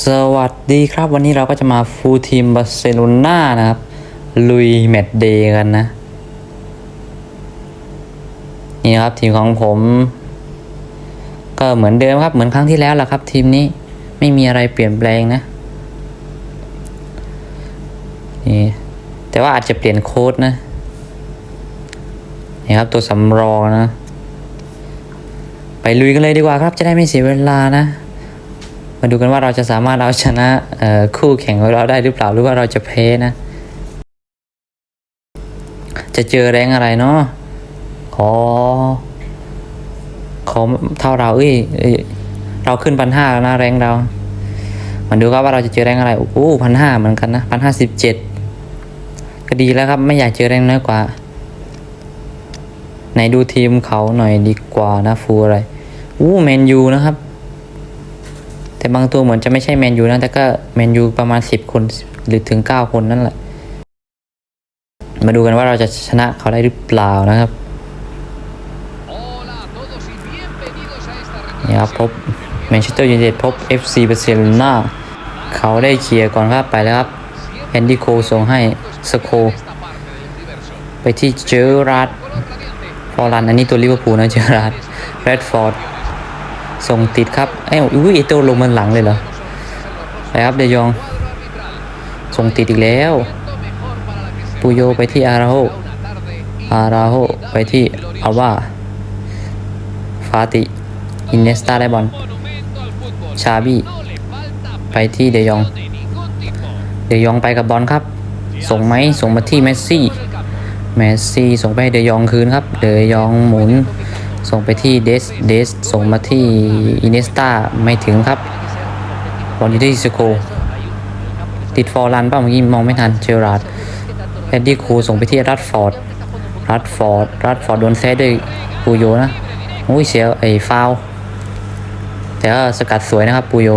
สวัสดีครับวันนี้เราก็จะมาฟูลทีมบาร์เซโลนานะครับ ลุยแมตช์เดย์กันนะ นี่ครับทีมของผม ก็เหมือนเดิมครับเหมือนครั้งที่แล้วแหละครับ ทีมนี้ไม่มีอะไรเปลี่ยนแปลงนะนี่แต่ว่าอาจจะเปลี่ยนโค้ดนะนี่ครับตัวสำรองนะ ไปลุยกันเลยดีกว่าครับจะได้ไม่เสียเวลานะ มาดูกันว่าเราจะสามารถเอาชนะคู่แข่งของเราได้หรือเปล่าหรือว่าเราจะแพ้นะ จะเจอแรงอะไรเนาะขอขอเท่าเราเอ้ยเอ้ยเราขึ้นพันห้าแล้วนะแรงเรามาดูครับว่าเราจะเจอแรงอะไรโอ้พันห้าเหมือนกันนะพันห้าสิบเจ็ดก็ดีแล้วครับ ไม่อยากเจอแรงน้อยกว่าไหนดูทีมเขาหน่อยดีกว่านะฟูอะไรอู้แมนยูนะครับ แต่บางตัวเหมือนจะไม่ใช่แมนยูนะ แต่ก็แมนยูประมาณสิบคนหรือถึงเก้าคนนั่นแหละ มาดูกันว่าเราจะชนะเขาได้หรือเปล่านะครับนี่ครับพบแมนเชสเตอร์ยูไนเต็ดพบ FC บาร์เซโลนาเขาได้เคลียร์ก่อนครับไปแล้วครับแอนดี้โคส่งให้สโค ไปที่เจอราร์ดฟอร์ลันอันนี้ตัวลิเวอร์พูลนะเจอราร์ดแรดฟอร์ด ส่งติดครับเอ้ยอุ้ยเอโตลงมันหลังเลยเหรอไปครับเดยอง ส่งติดอีกแล้วปูโยไปที่อาราโฮอาราโฮไปที่อาว่าฟาติ อินเนสตาได้บอลชาบี No le falta ไปที่เดยอง เดยองไปกับบอลครับ ส่งไหมส่งมาที่เมสซี่ เมสซี่ส่งไปเดยองคืนครับ เดยองหมุน ส่งไปที่เดสเดสส่งมาที่อินเนสตาไม่ถึงครับบอลอยู่ที่สโคติดฟอร์ลันเปล่าเมื่อกี้มองไม่ทันเจอราร์ดแอดดี้คูส่งไปที่รัดฟอร์ดรัดฟอร์ดรัดฟอร์ดโดนแซดด้วยปูโยนะอุ้ยเสียไอ้ฟาวแต่ก็สกัดสวยนะครับปูโย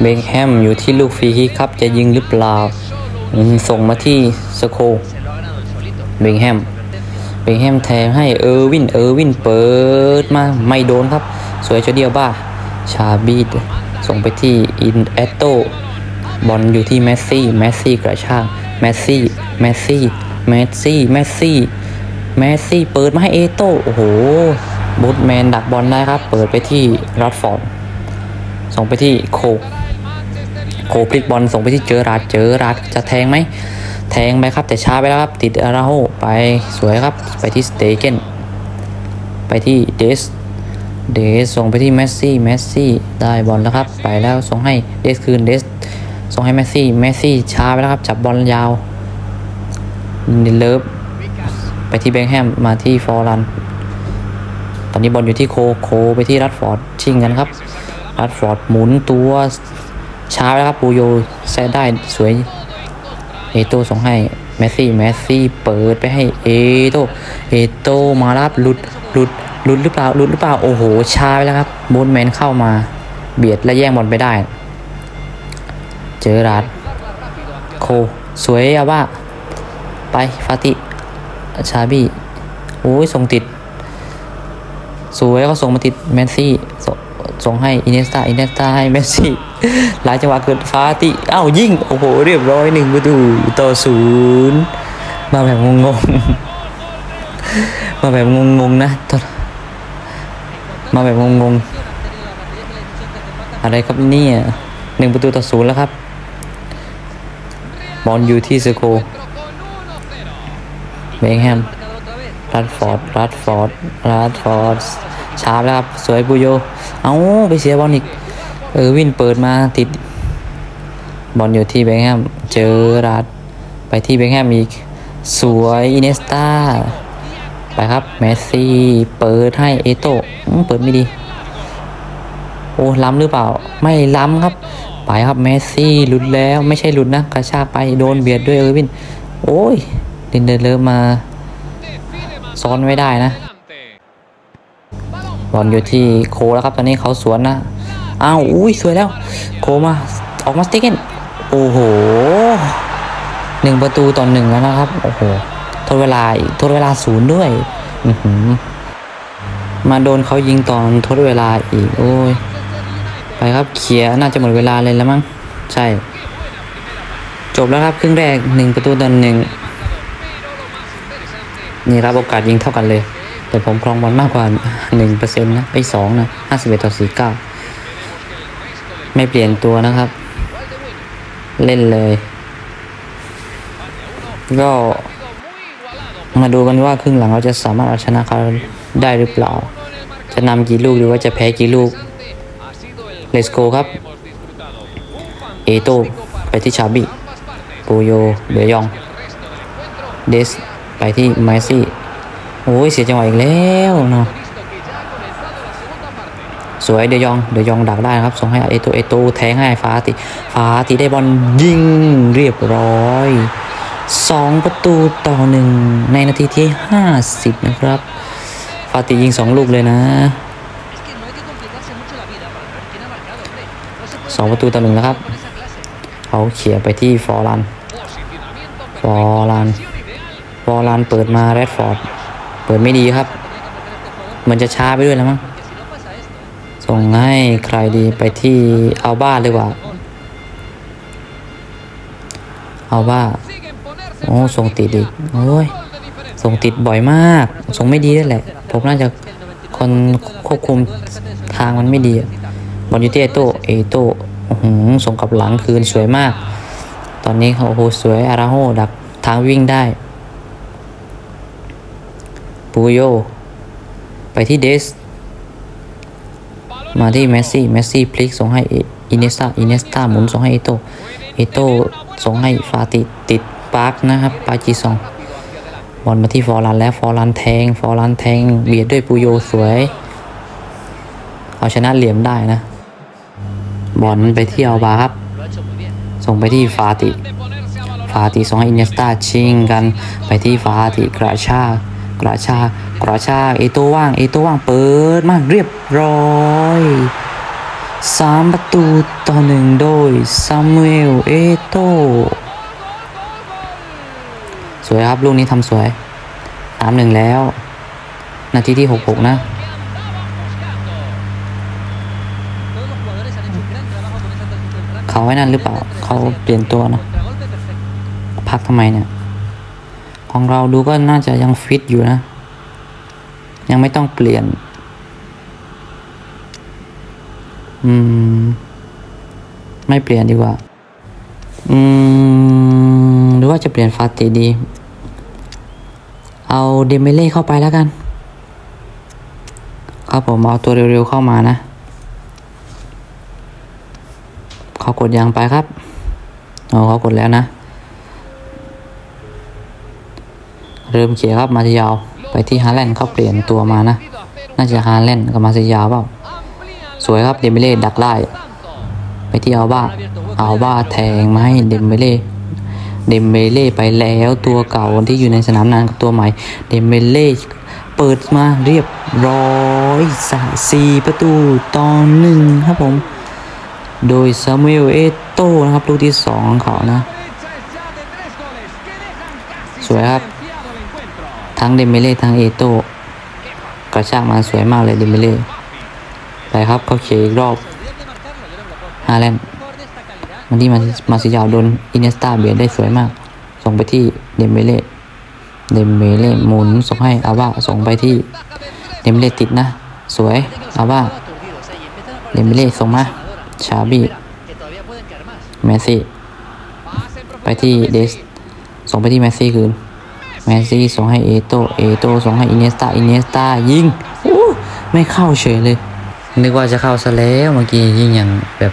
เบคแฮมอยู่ที่ลูกฟรีคิกครับจะยิงหรือเปล่าส่งมาที่สโคเบคแฮม คแฮมแทงให้เออร์วินเออร์วินเปิดมาไม่โดนครับ สวยเฉยเดียวบ้า ชาบีดส่งไปที่อินเอตโตบอลอยู่ที่แมสซี่แมสซี่กระชากแมสซี่แมสซี่แมสซี่แมสซี่แมสซี่เปิดมาให้เอโตโอ้โหบูทแมนดักบอลได้ครับ เปิดไปที่รัดฟอร์ดส่งไปที่โค โคพลิกบอลส่งไปที่เจอราดเจอราดจะแทงไหม งไปครับแต่ช้าไปแล้วครับ ติดอาราโฮไปสวยครับ ไปที่สเตเกนไปที่เดสเดสส่งไปที่เมสซี่เมสซี่ได้บอลแล้วครับ ไปแล้วส่งให้เดสคืนเดสส่งให้เมสซี่เมสซี่ช้าไปแล้วครับ จับบอลยาวนิเลิฟไปที่เบงแฮมมาที่ฟอร์ลัน ตอนนี้บอลอยู่ที่โคโคไปที่รัดฟอร์ดชิงกันครับ รัดฟอร์ดหมุนตัวช้าไปแล้วครับปูโยแซได้สวย เอโตส่งให้เมสซี่เมสซี่เปิดไปให้เอโตเอโตมารับหลุดหลุดหลุดหรือเปล่าหลุดหรือเปล่าโอ้โหช้าไปแล้วครับบูนแมนเข้ามาเบียดและแย่งบอลไปได้ เจอรัดโคสวยอะว่า ไปฟาติชาบี้โอ้ยส่งติด สวยก็ส่งมาติดเมสซี่ ส่งให้อินเนสตาอินเนสตาให้เมสซี่ หลายจังหวะเกิดฟาติอ้าวยิง โอ้โห เรียบร้อยหนึ่งประตูต่อศูนย์มาแบบงงๆ มาแบบงงๆนะมาแบบงงๆ อะไรครับเนี่ยหนึ่งประตูต่อศูนย์แล้วครับ บอลอยู่ที่สโคเบงแฮมรัดฟอร์ดรัดฟอร์ดรัดฟอร์ดชาร์ปแล้วครับ สวยบุโย เอาไปเสียบอลอีก เออวินเปิดมาติด บอลอยู่ที่เบงแฮม เจอรัดไปที่เบงแฮมอีก สวยอินเนสตาไปครับ เมสซี่เปิดให้เอโต้เปิดไม่ดี โอ้ล้ำหรือเปล่า ไม่ล้ำครับ ไปครับเมสซี่หลุดแล้วไม่ใช่หลุดนะกระชากไปโดนเบียดด้วยเออร์วิน โอ้ยเดินเดินเริ่มมาซ้อนไม่ได้นะ บอลอยู่ที่โคแล้วครับ ตอนนี้เขาสวนนะ อ้าว อุ้ยสวยแล้ว โคมา ออกมาสต็กเกนโอ้โหหนึ่งประตูต่อหนึ่งแล้วนะครับ โอ้โห ทดเวลาทดเวลาศูนย์ด้วยอือหือมาโดนเขายิงตอนทดเวลาอีก โอ้ย ไปครับ เขียน่าจะหมดเวลาเลยแล้วมั้ง ใช่ จบแล้วครับ ครึ่งแรกหนึ่งประตูต่อหนึ่งนี่ครับโอกาสยิงเท่ากันเลย แต่ผมครองบอลมากกว่าหนึ่งเปอร์เซ็นต์นะ ไปสองนะห้าสิบเอ็ดต่อสี่เก้าไม่เปลี่ยนตัวนะครับ เล่นเลย ก็มาดูกันว่าครึ่งหลังเราจะสามารถเอาชนะเขาได้หรือเปล่า จะนำกี่ลูกหรือว่าจะแพ้กี่ลูก Let's go ครับ เอโตไปที่ชาบิปูโยเบยอง เดส ไปที่ไมซี่ โอ้ยเสียจังหวะอีกแล้วเนาะสวยเดยองเดยองดักได้นะครับส่งให้เอโตเอโตแทงให้ฟาติฟาติได้บอลยิงเรียบร้อยสองประตูต่อหนึ่งในนาทีที่50นะครับฟาติยิงสองลูกเลยนะสองประตูต่อหนึ่งแล้วครับเขาเขี่ยไปที่ฟอร์ลันฟอร์ลันฟอร์ลันเปิดมาแรดฟอร์ด เปิดไม่ดีครับมือนจะช้าไปด้วยแล้วมั้ง ส่งให้ใครดีไปที่อัลบ้าเลยว่าอัลบ้า โอ้ ส่งติดอีก โอ้ย ส่งติดบ่อยมาก ส่งไม่ดีด้วยแหละ ผมน่าจะคนควบคุมทางมันไม่ดีบอลยูเตโตเอโตอื้อหือส่งกลับหลังคืนสวยมาก ตอนนี้เขาโอ้โหสวยอาราโฮดักทางวิ่งได้ ปูโยไปที่เดส มาที่เมสซี่ เมสซี่พลิกส่งให้อินเนสตาอินเนสตาหมุนส่งให้เอโตเอโตส่งให้ฟาติติดปาร์กนะครับ ปาจีซอง บอลมาที่ฟอร์ลันแล้ว ฟอร์ลันแทง ฟอร์ลันแทง เบียดด้วยปูโยสวย เอาชนะเหลี่ยมได้นะ บอลไปที่อัลบาครับ ส่งไปที่ฟาติ ฟาติส่งให้อินเนสตาชิงกัน ไปที่ฟาติกระชาก กระชากกระชากเอโตว่างเอโตว่างเปิดมากเรียบร้อยสามประตูต่อหนึ่งโดยซามูเอลเอโตสวยครับลูกนี้ทำสวยสามหนึ่งแล้ว นาทีที่หกหกนะเขาไว้นั่นหรือเปล่า เขาเปลี่ยนตัวนะ พักทำไมเนี่ย ของเราดูก็น่าจะยังฟิตอยู่นะ ยังไม่ต้องเปลี่ยน อืม ไม่เปลี่ยนดีกว่า อืม หรือว่าจะเปลี่ยนฟาติดี เอาเดเมเล่เข้าไปแล้วกัน ครับผมเอาตัวเร็วๆเข้ามานะ เขากดยางไปครับ เอาเขากดแล้วนะ เริ่มเขียครับมาซิยาวไปที่ฮาแลนด์เขาเปลี่ยนตัวมานะ น่าจะฮาแลนด์กับมาซิยาวเปล่าสวยครับเดมเบเล่ดักไล่ไปที่อัลบ้าอัลบ้าแทงมาให้เดมเบเล่เดมเบเล่ไปแล้วตัวเก่าที่อยู่ในสนามนานกับตัวใหม่เดมเบเล่เปิดมาเรียบร้อยสสี่ประตูต่อหนึ่งครับผม โดยซามูเอลเอโต้นะครับลูกที่สองของเขานะ สวยครับ ทั้งเดมเบเล่ทั้งเอโต้กระชากมาสวยมากเลยเดมเบเล่ไปครับเขาเขียอีกรอบฮาแลนด์มันที่มามาซิยาวโดนอินเนสตาเบียดได้สวยมาก ส่งไปที่เดมเบเล่เดมเบเล่หมุนส่งให้อาว่าส่งไปที่เดมเบเล่ติดนะ สวยอาว่าเดมเบเล่ส่งมาชาบีเมสซี่ไปที่เดสส่งไปที่เมสซี่คืน มซี่ส่งให้เอโตเอโตส่งให้อินเนสตาอินเนสตายิงอู้ไม่เข้าเฉยเลย นึกว่าจะเข้าซะแล้วเมื่อกี้ยิงอย่างแบบ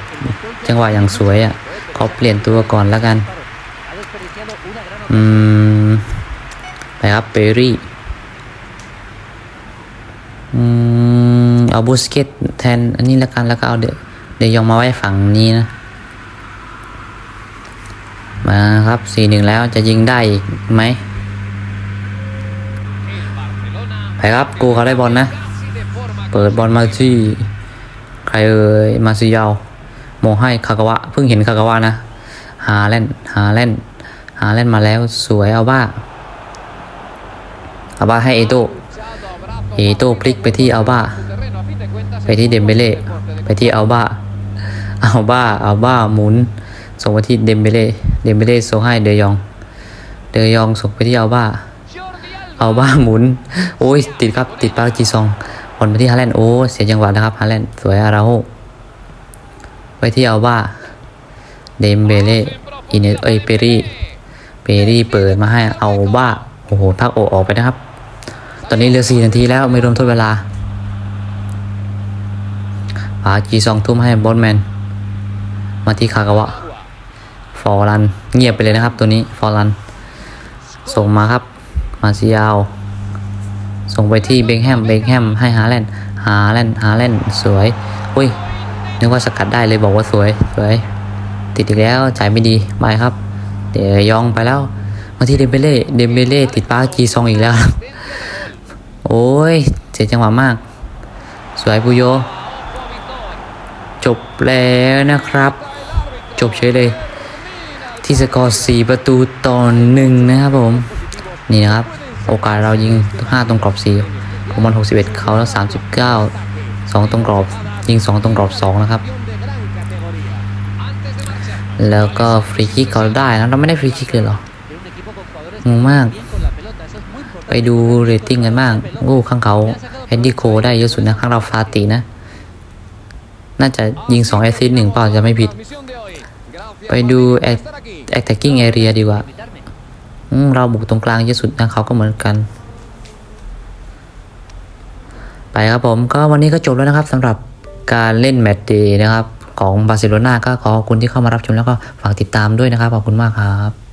จังหวะอย่างสวยอะขอเปลี่ยนตัวก่อนแล้วกัน อืม ไปครับเปรี่ อืม เอาบูสเกตแทนอันนี้แล้วกันแล้วก็เอาเดี๋ยวเดี๋ยวยองมาไว้ฝั่งนี้นะ มาครับสี่หนึ่งแล้วจะยิงได้ไหม ไป ครับกูเขาได้บอลนะ เปิดบอลมาที่ใครเอ่ยมาซิยาวโมงให้คากาวะเพิ่งเห็นคากาวะนะฮาแลนด์ฮาแลนด์ฮาแลนมาแล้วสวยเอาบ้าเอาบ้าให้เอโตเอโต้พลิกไปที่เอัลบ้า ไปที่เดมเบเล่ไปที่เอัลบ้าเอัลบ้าเอัลบ้าหมุนส่งไปที่เดมเบเล่เดมเบเล่ส่งให้เดยอง เดยองส่งไปที่เอัลบ้า Jordi Alba อัลบ้าหมุน โอ้ย ติดครับ ติดปาจีซองบอลไปที่ฮาแลนด์โอ้เสียจังหวะนะครับฮาแลนด์สวยอาราโฮไปที่เอัลบ้าเดมเบเล่อินเนเอยเปรี่เปรี่เปิดมาให้เอัลบ้าโอ้โหพักโอออกไปนะครับ ตอนนี้เหลือ4นาทีแล้วไม่รวมทดเวลาปาจีซองทุ่มให้บอลแมน มาที่คากาวะ ฟอร์รัน เงียบไปเลยนะครับตัวนี้ ฟอร์รัน ส่งมาครับ มาซิยาว ส่งไปที่เบงแฮมเบงแฮมให้ฮาแลนด์ฮาแลนด์ฮาแลนด์สวยอุ้ยนึกว่าสกัดได้เลยบอกว่าสวยสวย ติดอีกแล้วจ่ายไม่ดีไปครับ เดี๋ยวยองไปแล้ว มาที่เดมเบเล่เดมเบเล่ติดป้าจีซองอีกแล้ว โอ้ยเสียจังหวะมาก สวยปุโย จบแล้วนะครับ จบเฉยเลย ที่สกอร์4ประตูต่อหนึ่งนะครับผม นี่นะครับ โอกาสเรายิง 5 ตรงกรอบ4ผมมัน61 เขาแล้ว 39 2 ตรงกรอบ ยิง 2 ตรงกรอบ 2 นะครับ แล้วก็ฟรีคิกเขาได้นะเราไม่ได้ฟรีคิกเลยเหรอ de un equipo con jugadores Muy que mal. juegan bien con la pelota, eso es muy ไปดูเรตติ้งกันบ้างโอ้ข้างเขาแอนดี้โคได้เยอะสุดนะข้างเราฟาตินะ น่าจะยิง2แอสซิสต์หนึ่งเปล่าจะไม่ผิด ไปดูแอ estar aquí. แอคแทกกิ้งแอเรียดีกว่า เราบุกตรงกลางเยอะสุดนะเขาก็เหมือนกัน ไปครับผมก็วันนี้ก็จบแล้วนะครับสำหรับการเล่นแมตช์ดีนะครับ ของบาร์เซโลนาก็ขอขอบคุณที่เข้ามารับชมแล้วก็ฝากติดตามด้วยนะครับขอบคุณมากครับ